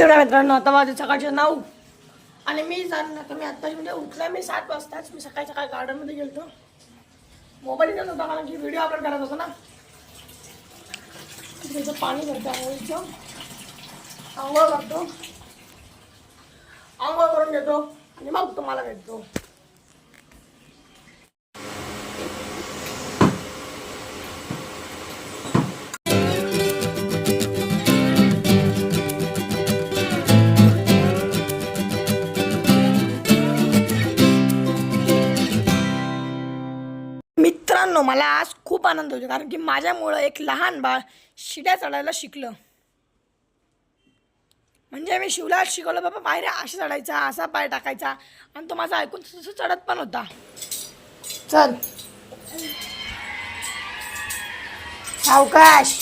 शिवराय मित्रांनो आता वाजले सकाळचे नऊ. आणि मी जाणार तर मी आत्ताच म्हणजे उठला मी सात वाजताच. मी सकाळी सकाळी गार्डनमध्ये गेलो मोबाईल इथं होता कारण की व्हिडिओ अपलोड करत होतो ना. तिथं पाणी भरतं आंघोळीचं आंघोळ करतो. आंघोळ करून घेतो आणि मग तुम्हाला भेटतो. मला आज खूप आनंद होतो कारण की माझ्यामुळं एक लहान बाळ शिड्या चढायला शिकलं. म्हणजे मी शिवला शिकवलं बाबा पायऱ्या असा चढायचा असा पाय टाकायचा. आणि तो माझा ऐकून तसं चढत पण होता. चल. सावकाश.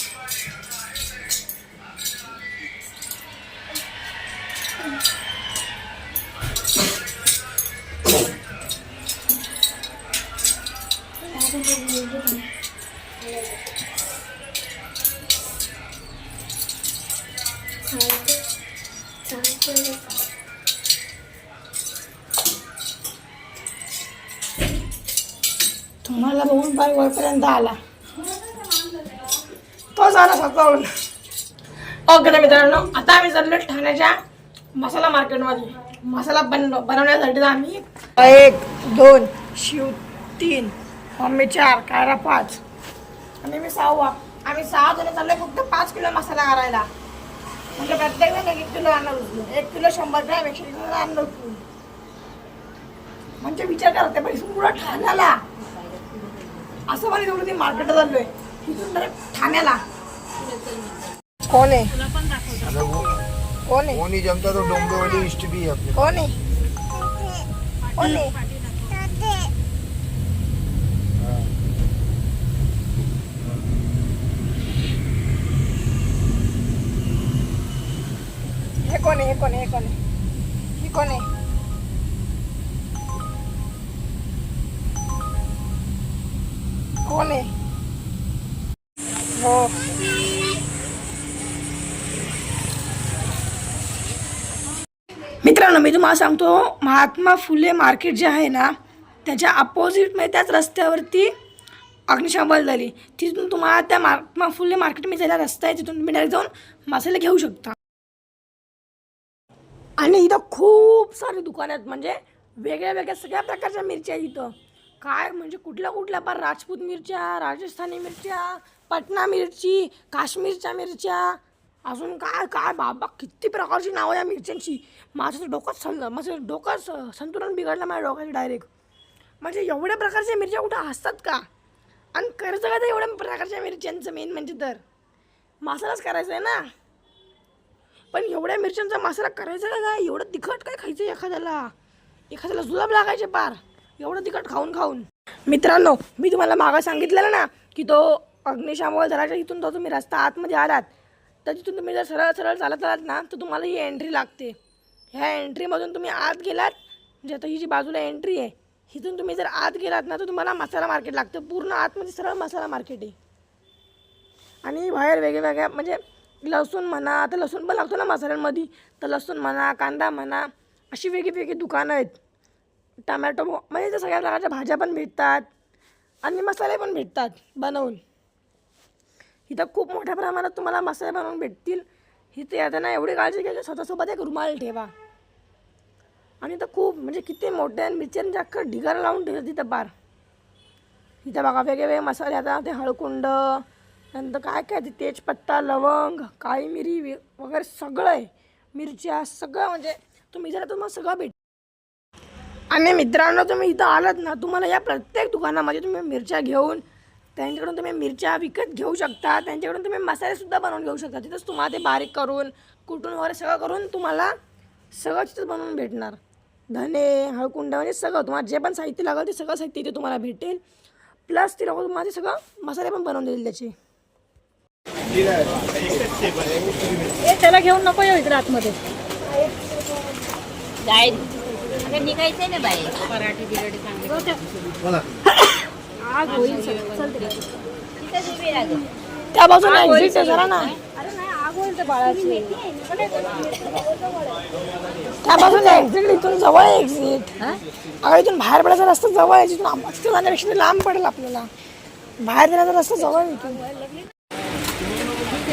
तुम्हाला बघून पाय वरपर्यंत आला. तो झाला फक्त ओके ना मित्रांनो आता आम्ही चाललो ठाण्याच्या मसाला मार्केटमध्ये. मसाला बन बनवण्यासाठी आम्ही एक दोन शिव तीन मम्मी चार कायरा पाच. आणि मी सहावा. आम्ही सहा जण चाललोय फक्त पाच किलो मसाला करायला. म्हणजे प्रत्येक जण एक किलो आणणार उचलून एक किलो शंभर ग्रॅम एकशे किलो आणणार उचलून. म्हणजे विचार करते इथून पुढं ठाण्याला. असं मला एवढं ते मार्केटला चाललोय. direct ठाण्याला. कोण आहे? वो कोण आहे? नहीं जमता तो डोंबिवली भी है अपने कोण आहे? कोण आहे हे कोण आहे हे कोण आहे हे कोण. आहे ही कोण. आहे कोण. आहे हो. मित्रांनो मी तुम्हाला सांगतो महात्मा फुले मार्केट जे आहे ना त्याच्या अपोजिट म्हणजे त्याच रस्त्यावरती अग्निशामक झाली तिथून तुम्हाला त्या महात्मा फुले मार्केटमध्ये जायला रस्ता आहे तिथून तुम्ही डायरेक्ट जाऊन मसाले घेऊ शकता. आणि इथं खूप सारे दुकानं आहेत. म्हणजे वेगळ्या वेगळ्या सगळ्या प्रकारच्या मिरच्या आहेत इथं. काय म्हणजे कुठल्या कुठल्या पण राजपूत मिरच्या राजस्थानी मिरच्या पटना मिरची काश्मीरच्या मिरच्या. अजून काय काय बाबा किती प्रकारची नावं या मिरच्यांची. माझं डोकं डोकंच चाललं माझं डोकंच संतुलन बिघडलं माझ्या डोक्याचं डायरेक्ट म्हणजे एवढ्या प्रकारच्या मिरच्या कुठं असतात का? आणि करायचं काय तर एवढ्या प्रकारच्या मिरच्यांचं मेन म्हणजे तर? मसालाच करायचा आहे ना? पण एवढ्या मिरच्यांचा मसाला करायचा का काय एवढं तिखट काय खायचं एखाद्याला? एखाद्याला जुलाब लागायचे पार. एवढं तिखट खाऊन खाऊन. मित्रांनो मी तुम्हाला मागं सांगितलेलं ना की तो अग्निशामक दलाच्या इथून तो तुम्ही रस्ता आतमध्ये आलात. तर तिथून तुम्ही जर सरळ सरळ चालत आलात ना तर तुम्हाला ही एंट्री लागते. ह्या एंट्रीमधून तुम्ही आत गेलात म्हणजे आता ही जी बाजूला एंट्री आहे इथून तुम्ही जर आत गेलात ना तर तुम्हाला मसाला मार्केट लागतं. पूर्ण आतमध्ये सरळ मसाला मार्केट आहे. आणि बाहेर वेगळ्या म्हणजे लसूण म्हणा आता लसूण पण लागतो ना मसाल्यांमध्ये. तर लसूण म्हणा कांदा म्हणा अशी वेगळी वेगळी दुकानं आहेत. टमॅटो म्हणजे त्या सगळ्या प्रकारच्या भाज्या पण भेटतात आणि मसाले पण भेटतात बनवून. इथं खूप मोठ्या प्रमाणात तुम्हाला मसाले बनवून भेटतील. इथे येताना एवढी काळजी घ्या की स्वतःसोबत एक रुमाल ठेवा. आणि इथं खूप म्हणजे किती मोठे आणि मिरच्यांचे अख्खं ढिगारा लावून ठेवतात तिथं बार इथं बघा वेगळे मसाले आता ते हळकुंड नंतर काय काय ते तेजपत्ता लवंग काळी मिरी वे- वगैरे सगळं आहे. मिरच्या सगळं म्हणजे तुम्ही जरा तुम्हाला सगळं भेट आणि मित्रांनो तुम्ही इथं आलात ना तुम्हाला या प्रत्येक दुकानामध्ये तुम्ही मिरच्या घेऊन त्यांच्याकडून तुम्ही मिरच्या विकत घेऊ शकता. त्यांच्याकडून तुम्ही मसालेसुद्धा बनवून घेऊ शकता. तिथंच तुम्हाला ते बारीक करून कुटून वगैरे सगळं करून तुम्हाला सगळं तिथंच बनवून भेटणार. धने हळकुंड म्हणजे सगळं. तुम्हाला जे पण साहित्य लागेल ते सगळं साहित्य इथे तुम्हाला भेटेल. प्लस ते लोक तुम्हाला ते सगळं मसाले पण बनवून देतील त्याचे. ए त्याला घेऊन नको येऊ इकडे आतमध्ये. आता निघायचंय ना बाई. पराठे बिराठे चांगले बोला. आग होईल सगळं. चल तिकडे. तिथं उभी राहा गं. त्या बाजूला एक्झिट आहे जरा ना. अरे नाही आग होईल त्या बाळाची. त्यापासून एक्झिट इथून जवळ आहे एक्झिट अगं इथून बाहेर पडायचा रस्ता जवळ आहे तिथून तिथं जाण्यापेक्षा ते लांब पडेल आपल्याला. बाहेर जाण्याचा रस्ता जवळ आहे इथून.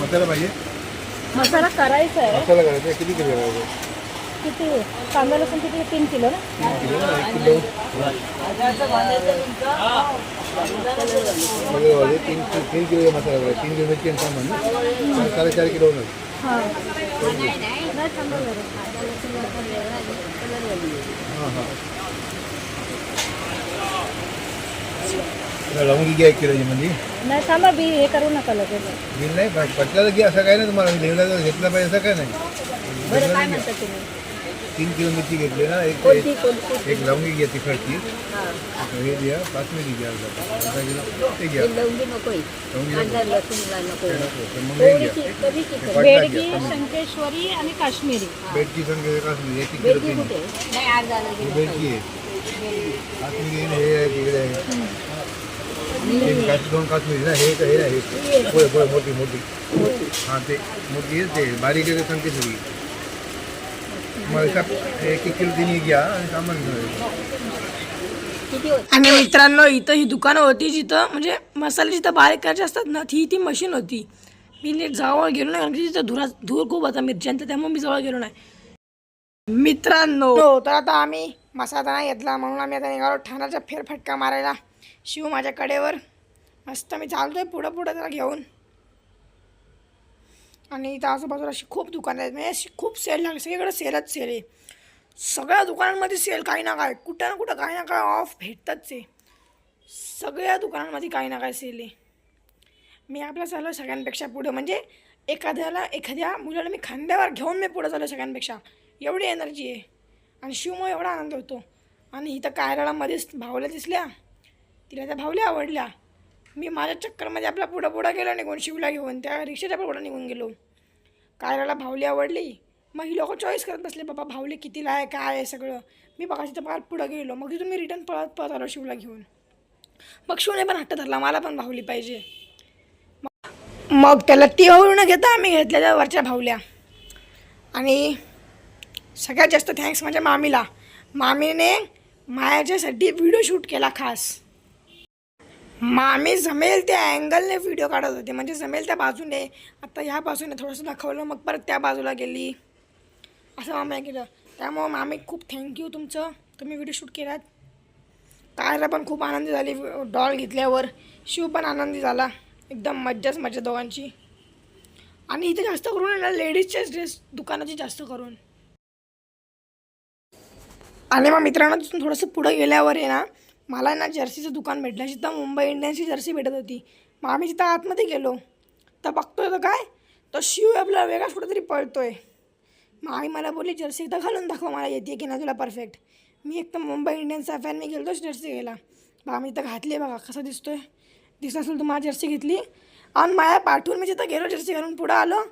मसाला पाहिजे मसाला करायचा आहे. मसाला करायचा किती किलो करायचं किती? कांदा लसूण किती तीन किलो ना? मसाला तीन तीन किलो मसाला करायचा. तीन किलो मिरची सामान ना? साडेचार किलो हां. हां. लवंगी घ्या एक किलोची म्हणजे नाही थांबा बी हे करू नका लगेच. बिल नाही पटल्याला घ्या असं काय नाही तुम्हाला. लेवला घेतला पाहिजे असं काय नाही. बरं काय म्हणता तुम्ही? तीन किलो मिरची घेतली ना एक कोणती कोणती? एक लवंगी घ्या तिखटची. हे. घ्या पाच मिरची घ्या अर्धा अर्धा किलो ते घ्या. लवंगी नकोय लवंगी कांदा लसूणला नको नको तर मग हे घ्या. थोडीशी कधी की पाटला बेडगी घ्या शंकेश्वरी आणि काश्मीरी. बेडची संख्या काश्मीर एक किलो तीन. कुठे? नाही ही आहे. हे आहे तिकडे आहे. दोन काश्मीरी ना हे हे हे पुढे पुढे मोठी मोठी. हां ते मोठी ते बारीक आहे एक एक किलो घ्या आणि सामान आणि मित्रांनो इथं ही दुकानं होती जिथं म्हणजे मसाले जिथं बारीक करायचे असतात ना ती ती मशीन होती. मी नीट जवळ गेलो नाही कारण की तिथं धुरा धूर खूप होता मिरच्यांचा त्यामुळे मी जवळ गेलो नाही. मित्रांनो तर आता आम्ही मसाला नाही घेतला म्हणून आम्ही आता निघालो ठाण्याचा फेरफटका मारायला. शिव माझ्या कडेवर मस्त मी चालतो आहे पुढं पुढं त्याला घेऊन. आणि इथं आजूबाजूला अशी खूप दुकानं आहेत. म्हणजे अशी खूप सेल लागले. सगळीकडे सेलच सेल आहे. सगळ्या दुकानांमध्ये सेल काही ना काय कुठं ना कुठं काही ना काय ऑफ भेटतच आहे. सगळ्या दुकानांमध्ये काही ना काय सेल आहे. मी आपलं चाललो सगळ्यांपेक्षा पुढं. म्हणजे एखाद्याला एखाद्या मुलाला मी खांद्यावर घेऊन मी पुढं चाललो सगळ्यांपेक्षा. एवढी एनर्जी आहे. आणि शिवमुळे एवढा आनंद होतो. आणि इथं कायराळामध्येच भावल्या दिसल्या. तिला त्या भावल्या आवडल्या मी माझ्या चक्करमध्ये आपला पुढं पुढं गेलो निघून शिवला घेऊन त्या रिक्षाच्या पुढं निघून गेलो. कायराला भावली आवडली. मग ही लोक चॉईस करत बसले बाबा भावली कितीला आहे काय आहे सगळं. मी बघा तिथं फार पुढं गेलो. मग तिथून मी रिटर्न पळत पळत आलो शिवला घेऊन. मग शिवने पण हट्ट धरला मला पण भावली पाहिजे. मग- मग त्याला ती भावली न घेता आम्ही घेतल्या त्या वरच्या भावल्या आणि सगळ्यात जास्त थँक्स माझ्या मामीला. मामीने माझ्यासाठी व्हिडिओ शूट केला खास. मामी जमेल त्या अँगलने व्हिडिओ काढत होते. म्हणजे जमेल त्या बाजूने. आता ह्या बाजूने थोडंसं दाखवलं मग परत त्या बाजूला गेली. असं मामी केलं. त्यामुळं मामी खूप थँक्यू तुमचं. तुम्ही व्हिडिओ शूट केलात. कायला पण खूप आनंदी झाली डॉल घेतल्यावर. शिव पण आनंदी झाला. एकदम मज्जाच मज्जा दोघांची. आणि इथे जास्त करून आहे ना लेडीजचेच ड्रेस दुकानाची जास्त करून. आणि मग मित्रांनो तिथून थोडंसं पुढं गेल्यावर आहे ना मला ना जर्सीचं दुकान भेटलं जिथं मुंबई इंडियन्सची जर्सी भेटत होती. मग आम्ही तिथं आतमध्ये गेलो तर बघतोय तर काय तो शिव आपला वेगळाच कुठेतरी पळतोय. मग आई मला बोलली जर्सी एकदा घालून दाखव मला येते की नाही तुला परफेक्ट मी एकदम मुंबई इंडियन्सचा फॅन मी गेलो जर्सी घ्यायला. मग आम्ही इथं घातली बघा कसं दिसतोय. दिसत असेल तुम्हाला जर्सी घेतली. आणि माया पाठवून मी तिथं गेलो जर्सी घालून पुढं आलो.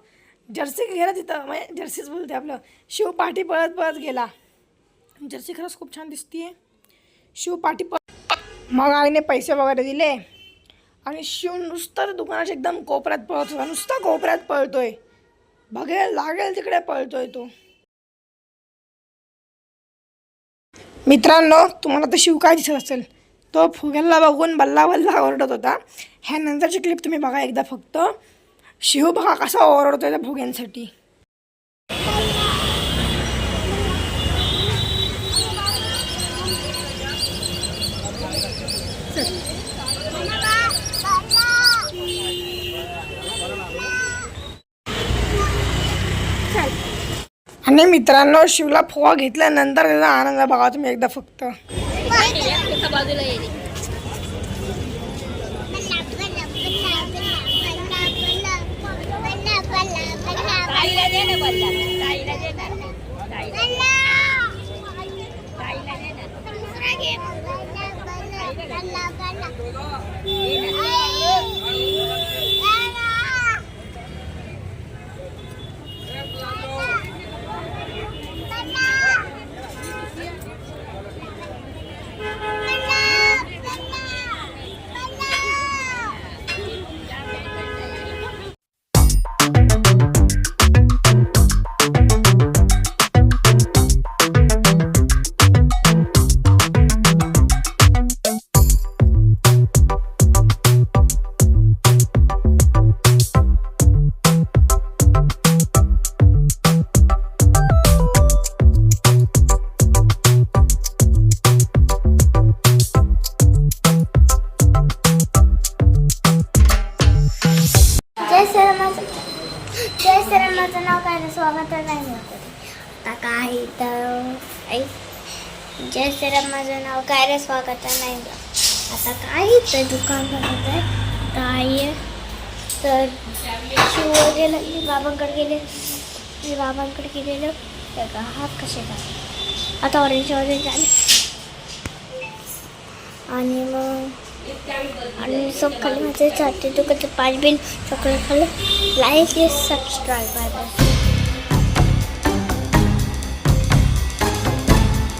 जर्सी गेला तिथं म्हणजे जर्सीच बोलते आपलं. शिव पाठी पळत पळत गेला. जर्सी खरंच खूप छान दिसतीये. शिव पाठी पळ मग आईने पैसे वगैरे दिले. आणि शिव नुसतं त्या दुकानाच्या एकदम कोपऱ्यात पळत होता. नुसता कोपऱ्यात पळतोय. बघेल लागेल तिकडे पळतोय तो. मित्रांनो तुम्हाला तर शिव काय दिसत असेल? तो फुग्याला बघून बल्ला बल्ला ओरडत होता. ह्या नंतरची क्लिप तुम्ही बघा एकदा फक्त. शिव बघा कसा ओरडतोय त्या फुग्यांसाठी. आणि मित्रांनो शिवला फोवा घेतल्यानंतर त्याचा आनंद बघा तुम्ही एकदा फक्त. बाजूला आता नाही आता काय तर ऐक श्रीराम माझं नाव काय रे? स्वागत नाही आता काय तर दुकान बनत आहे. काय तर शिव गेलं मी बाबांकडे गेले. मी बाबांकडे गेलेलं. ते का हात कसे काय आता ऑरेंज ऑरेंज आले आणि मग आणि सब खाली माझे चालते तो कधी पाच बिल चॉकलेट खाल्लं. लाईक सबस्क्राईब आहे